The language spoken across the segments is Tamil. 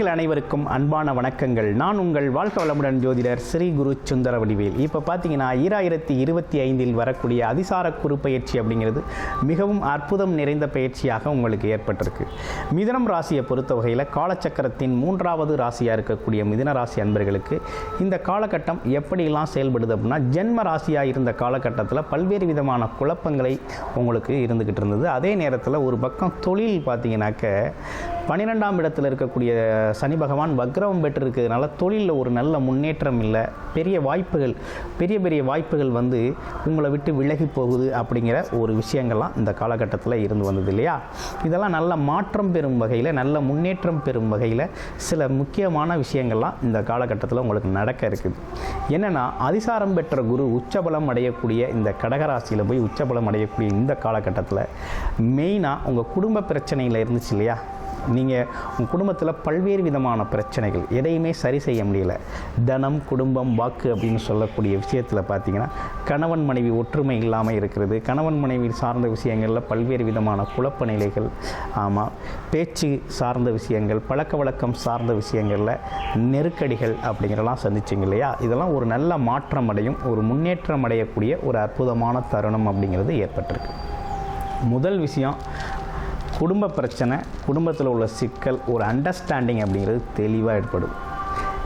நேயர்கள் அனைவருக்கும் அன்பான வணக்கங்கள். நான் உங்கள் வாழ்க்கை வளமுடன் ஜோதிடர் ஸ்ரீ குரு சுந்தர வடிவேல். இப்போ பார்த்தீங்கன்னா ஈராயிரத்தி இருபத்தி ஐந்தில் வரக்கூடிய அதிசார குரு பயிற்சி அப்படிங்கிறது மிகவும் அற்புதம் நிறைந்த பயிற்சியாக உங்களுக்கு ஏற்பட்டிருக்கு. மிதனம் ராசியை பொறுத்த வகையில் காலச்சக்கரத்தின் மூன்றாவது ராசியாக இருக்கக்கூடிய மிதன ராசி அன்பர்களுக்கு இந்த காலகட்டம் எப்படியெல்லாம் செயல்படுது அப்படின்னா ஜென்ம ராசியாக இருந்த காலகட்டத்தில் பல்வேறு விதமான குழப்பங்களை உங்களுக்கு இருந்துக்கிட்டு இருந்தது. அதே நேரத்தில் ஒரு பக்கம் தொழில் பார்த்தீங்கன்னாக்க பன்னிரெண்டாம் இடத்தில் இருக்கக்கூடிய சனி பகவான் வக்ரவம் பெற்றிருக்கிறதுனால தொழிலில் ஒரு நல்ல முன்னேற்றம் இல்லை. பெரிய வாய்ப்புகள் பெரிய பெரிய வாய்ப்புகள் வந்து உங்களை விட்டு விலகி போகுது அப்படிங்கிற ஒரு விஷயங்கள்லாம் இந்த காலகட்டத்தில் இருந்து வந்தது இல்லையா? இதெல்லாம் நல்ல மாற்றம் பெறும் வகையில் நல்ல முன்னேற்றம் பெறும் வகையில் சில முக்கியமான விஷயங்கள்லாம் இந்த காலகட்டத்தில் உங்களுக்கு நடக்க இருக்குது. என்னென்னா அதிசாரம் பெற்ற குரு உச்சபலம் அடையக்கூடிய இந்த கடகராசியில் போய் உச்சபலம் அடையக்கூடிய இந்த காலகட்டத்தில் மெயினாக உங்கள் குடும்ப பிரச்சனையில் இருந்துச்சு இல்லையா? நீங்கள் உங்கள் குடும்பத்தில் பல்வேறு விதமான பிரச்சனைகள் எதையுமே சரி செய்ய முடியல. தனம் குடும்பம் வாக்கு அப்படின்னு சொல்லக்கூடிய விஷயத்தில் பார்த்தீங்கன்னா கணவன் மனைவி ஒற்றுமை இல்லாமல் இருக்கிறது கணவன் மனைவி சார்ந்த விஷயங்களில் பல்வேறு விதமான குழப்ப நிலைகள் ஆமாம் பேச்சு சார்ந்த விஷயங்கள் பழக்க வழக்கம் சார்ந்த விஷயங்களில் நெருக்கடிகள் அப்படிங்கிறலாம் சந்திச்சிங்க இல்லையா? இதெல்லாம் ஒரு நல்ல மாற்றம் அடையும் ஒரு முன்னேற்றம் அடையக்கூடிய ஒரு அற்புதமான தருணம் அப்படிங்கிறது ஏற்பட்டிருக்கு. முதல் விஷயம் குடும்ப பிரச்சனை குடும்பத்தில் உள்ள சிக்கல் ஒரு அண்டர்ஸ்டாண்டிங் அப்படிங்கிறது தெளிவாக ஏற்படும்.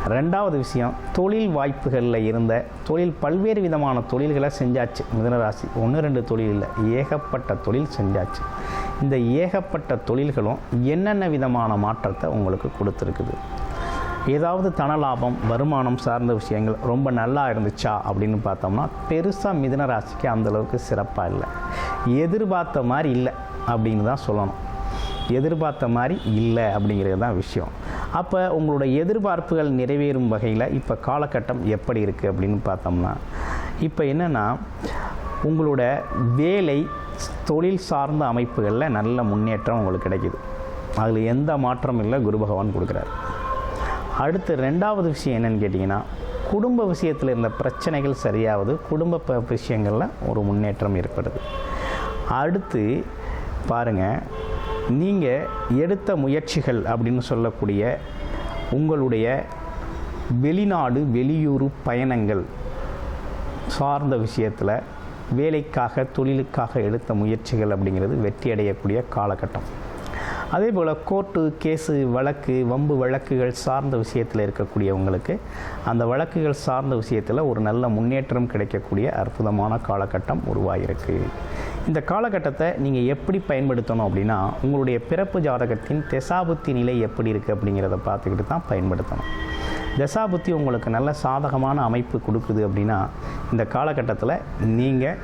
ரெண்டாவது விஷயம் தொழில் வாய்ப்புகளில் இருந்த தொழில் பல்வேறு விதமான தொழில்களை செஞ்சாச்சு. மிதனராசி ஒன்று ரெண்டு தொழில் இல்லை. ஏகப்பட்ட தொழில் செஞ்சாச்சு. இந்த ஏகப்பட்ட தொழில்களும் என்னென்ன விதமான மாற்றத்தை உங்களுக்கு கொடுத்துருக்குது? ஏதாவது தனலாபம் வருமானம் சார்ந்த விஷயங்கள் ரொம்ப நல்லா இருந்துச்சா அப்படின்னு பார்த்தோம்னா பெருசாக மிதன ராசிக்கு அந்தளவுக்கு சிறப்பாக இல்லை. எதிர்பார்த்த மாதிரி இல்லை. அப்படின்னு தான் சொல்லணும். எதிர்பார்த்த மாதிரி இல்லை அப்படிங்கிறது தான் விஷயம். அப்போ உங்களோட எதிர்பார்ப்புகள் நிறைவேறும் வகையில் இப்போ காலகட்டம் எப்படி இருக்குது அப்படின்னு பார்த்தோம்னா இப்போ என்னென்னா உங்களோட வேலை தொழில் சார்ந்த அமைப்புகளில் நல்ல முன்னேற்றம் உங்களுக்கு கிடைக்குது. அதில் எந்த மாற்றமும் இல்லை குரு பகவான் கொடுக்குறாரு. அடுத்து ரெண்டாவது விஷயம் என்னென்னு கேட்டிங்கன்னா குடும்ப விஷயத்தில் இருந்த பிரச்சனைகள் சரியாவது குடும்ப விஷயங்களில் ஒரு முன்னேற்றம் ஏற்படுது. அடுத்து பாருங்கள் நீங்கள் எடுத்த முயற்சிகள் அப்படின்னு சொல்லக்கூடிய உங்களுடைய வெளிநாடு வெளியூர் பயணங்கள் சார்ந்த விஷயத்தில் வேலைக்காக தொழிலுக்காக எடுத்த முயற்சிகள் அப்படிங்கிறது வெற்றி அடையக்கூடிய காலகட்டம். அதே போல் கோர்ட்டு கேஸு வழக்கு வம்பு வழக்குகள் சார்ந்த விஷயத்தில் இருக்கக்கூடியவங்களுக்கு அந்த வழக்குகள் சார்ந்த விஷயத்தில் ஒரு நல்ல முன்னேற்றம் கிடைக்கக்கூடிய அற்புதமான காலகட்டம் உருவாகிருக்கு இந்த காலகட்டத்தை நீங்கள் எப்படி பயன்படுத்தணும் அப்படின்னா உங்களுடைய பிறப்பு ஜாதகத்தின் தெசாபுத்தி நிலை எப்படி இருக்குது அப்படிங்கிறத பார்த்துக்கிட்டு தான் பயன்படுத்தணும். தசாபுத்தி உங்களுக்கு நல்ல சாதகமான அமைப்பு கொடுக்குது அப்படின்னா இந்த காலகட்டத்தில் நீங்கள்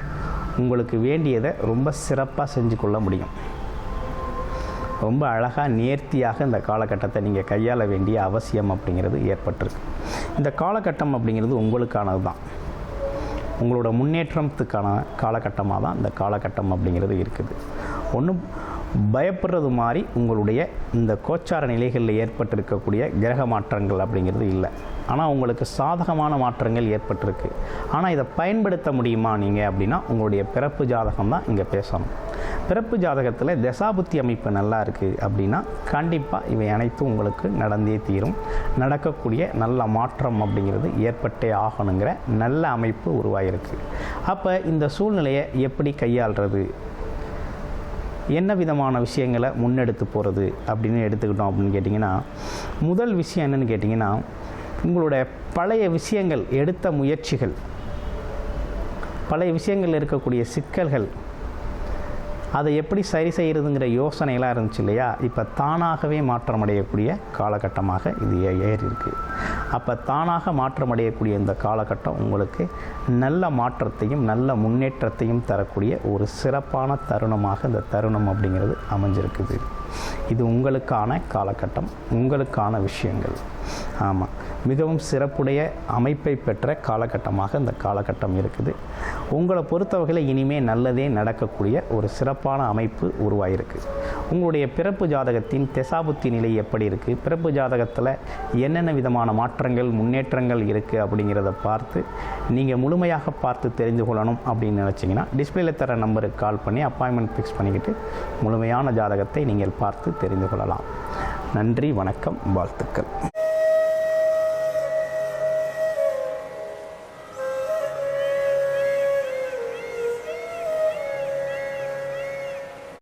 உங்களுக்கு வேண்டியதை ரொம்ப சிறப்பாக செஞ்சு கொள்ள முடியும். ரொம்ப அழகாக நேர்த்தியாக இந்த காலகட்டத்தை நீங்கள் கையாள வேண்டிய அவசியம் அப்படிங்கிறது ஏற்பட்டிருக்கு. இந்த காலகட்டம் அப்படிங்கிறது உங்களுக்கானது தான் உங்களோட முன்னேற்றத்துக்கான காலகட்டமாக தான் இந்த காலகட்டம் அப்படிங்கிறது இருக்குது. ஒன்றும் பயப்படுறது மாதிரி உங்களுடைய இந்த கோச்சார நிலைகளில் ஏற்பட்டிருக்கக்கூடிய கிரக மாற்றங்கள் அப்படிங்கிறது இல்லை. ஆனால் உங்களுக்கு சாதகமான மாற்றங்கள் ஏற்பட்டிருக்கு. ஆனால் இதை பயன்படுத்த முடியுமா நீங்கள் அப்படின்னா உங்களுடைய பிறப்பு ஜாதகம் தான் இங்கே பேசணும். பிறப்பு ஜாதகத்தில் தசாபுத்தி அமைப்பு நல்லா இருக்குது அப்படின்னா கண்டிப்பாக இவை அனைத்தும் உங்களுக்கு நடந்தே தீரும். நடக்கக்கூடிய நல்ல மாற்றம் அப்படிங்கிறது ஏற்பட்டே ஆகணுங்கிற நல்ல அமைப்பு உருவாகிருக்கு அப்போ இந்த சூழ்நிலையை எப்படி கையாளுறது? என்ன விதமான விஷயங்களை முன்னெடுத்து போகிறது அப்படின்னு எடுத்துக்கிட்டோம் அப்படின்னு கேட்டிங்கன்னா முதல் விஷயம் என்னென்னு கேட்டிங்கன்னா உங்களோட பழைய விஷயங்கள் எடுத்த முயற்சிகள் பழைய விஷயங்கள் இருக்கக்கூடிய சிக்கல்கள் அதை எப்படி சரி செய்கிறதுங்கிற யோசனையெல்லாம் இருந்துச்சு இல்லையா? இப்போ தானாகவே மாற்றமடையக்கூடிய காலகட்டமாக இது ஏ- ஏறி அப்போ தானாக மாற்றமடையக்கூடிய இந்த காலகட்டம் உங்களுக்கு நல்ல மாற்றத்தையும் நல்ல முன்னேற்றத்தையும் தரக்கூடிய ஒரு சிறப்பான தருணமாக இந்த தருணம் அப்படிங்கிறது அமைஞ்சிருக்குது. இது உங்களுக்கான காலகட்டம் உங்களுக்கான விஷயங்கள். ஆமாம் மிகவும் சிறப்புடைய அமைப்பை பெற்ற காலகட்டமாக இந்த காலகட்டம் இருக்குது. உங்களை பொறுத்த இனிமேல் நல்லதே நடக்கக்கூடிய ஒரு சிறப்பான அமைப்பு உருவாயிருக்கு. உங்களுடைய பிறப்பு ஜாதகத்தின் தெசாபுத்தி நிலை எப்படி இருக்குது பிறப்பு ஜாதகத்தில் என்னென்ன விதமான மாற்றங்கள் முன்னேற்றங்கள் இருக்குது அப்படிங்கிறத பார்த்து நீங்கள் முழுமையாக பார்த்து தெரிந்து கொள்ளணும் அப்படின்னு நினச்சிங்கன்னா டிஸ்பிளேல தர நம்பருக்கு கால் பண்ணி அப்பாயின்மெண்ட் ஃபிக்ஸ் பண்ணிக்கிட்டு முழுமையான ஜாதகத்தை நீங்கள் பார்த்து தெரிந்து கொள்ளலாம். நன்றி வணக்கம் வாழ்த்துக்கள்.